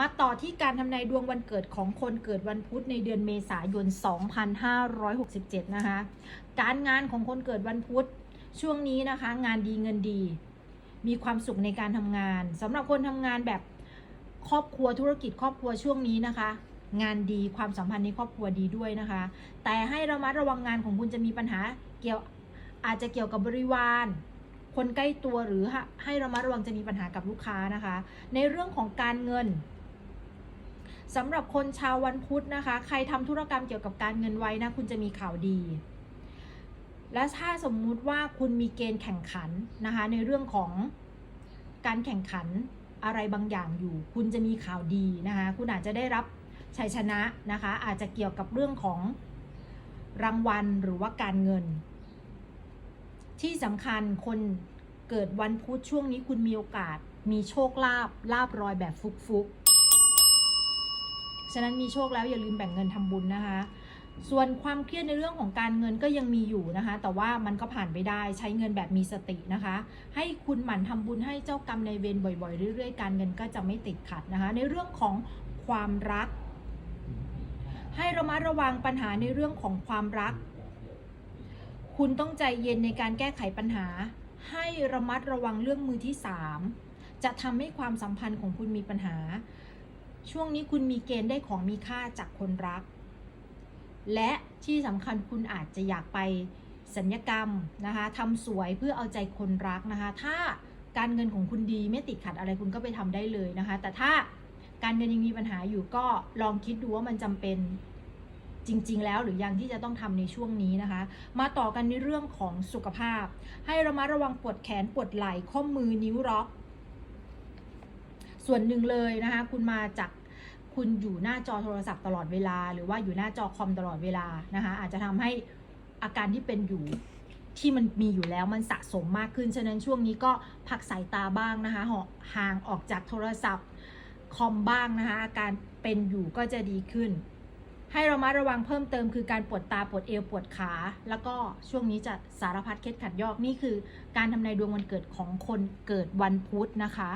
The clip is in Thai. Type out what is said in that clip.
มาต่อที่การทำนายดวงวันเกิดของคนเกิดวันพุธในเดือนเมษายน 2567 นะคะ การงานของคนเกิดวันพุธช่วงนี้นะคะ งานดีเงินดี มีความสุขในการทำงานสำหรับคนทำงานแบบครอบครัวธุรกิจครอบครัวช่วงนี้นะคะ งานดีความสัมพันธ์ในครอบครัวดีด้วยนะคะ แต่ให้ระมัดระวังงานของคุณจะมีปัญหาเกี่ยวอาจจะเกี่ยวกับบริวารคนใกล้ตัวหรือให้ระมัดระวังจะมีปัญหากับลูกค้านะคะ ในเรื่องของการเงิน สำหรับคนชาววันพุธนะคะ ใครทำธุรกรรมเกี่ยวกับการเงินไว้นะ คุณจะมีข่าวดี และถ้าสมมุติว่าคุณมีเกณฑ์แข่งขันนะคะ ในเรื่องของการแข่งขันอะไรบางอย่างอยู่ คุณจะมีข่าวดีนะคะ คุณอาจจะได้รับชัยชนะนะคะ อาจจะเกี่ยวกับเรื่องของรางวัลหรือว่าการเงิน ที่สำคัญคนเกิดวันพุธช่วงนี้คุณมีโอกาส มีโชคลาภลาบรอยแบบฟุกๆ ฉะนั้นมีโชคแล้วอย่าลืมแบ่งเงินทำบุญนะคะ ส่วนความเครียดในเรื่องของการเงินก็ยังมีอยู่นะคะ แต่ว่ามันก็ผ่านไปได้ใช้เงินแบบมีสตินะคะ ให้คุณหมั่นทำบุญให้เจ้ากรรมในเวรบ่อย ๆ เรื่อยๆ การเงินก็จะไม่ติดขัดนะคะ ในเรื่องของความรัก ให้ระมัดระวังปัญหาในเรื่องของความรัก คุณต้องใจเย็นในการแก้ไขปัญหา ให้ระมัดระวังเรื่องมือที่ 3 จะทำให้ความสัมพันธ์ของคุณมีปัญหา ช่วงนี้คุณมีเกณฑ์ได้ของมีค่าจากคนรัก และที่สำคัญคุณอาจจะอยากไปสัญญกรรมนะคะทำสวยเพื่อเอาใจคนรักนะคะ ถ้าการเงินของคุณดีไม่ติดขัดอะไรคุณก็ไปทำได้เลยนะคะ แต่ถ้าการเงินยังมีปัญหาอยู่ก็ลองคิดดูว่ามันจำเป็นจริง ๆ แล้วหรือยังที่จะต้องทำในช่วงนี้นะคะ มาต่อกันในเรื่องของสุขภาพ ให้ระมัดระวังปวดแขนปวดไหล่ข้อมือนิ้วล็อก ส่วนหนึ่งเลยนะคะคุณมาจากคุณอยู่หน้าจอโทรศัพท์ตลอดเวลา หรือว่าอยู่หน้าจอคอมตลอดเวลานะคะอาจจะทำให้อาการที่เป็นอยู่ที่มันมีอยู่แล้วมันสะสมมากขึ้น ฉะนั้นช่วงนี้ก็พักสายตาบ้างนะคะห่างออกจากโทรศัพท์คอมบ้างนะคะอาการเป็นอยู่ก็จะดีขึ้น ให้เรามาระวังเพิ่มเติมคือการปวดตาปวดเอวปวดขา แล้วก็ช่วงนี้จะสารพัดเคล็ดขัดยอกนี่คือ การทำนายดวงวันเกิดของคนเกิดวันพุธนะคะ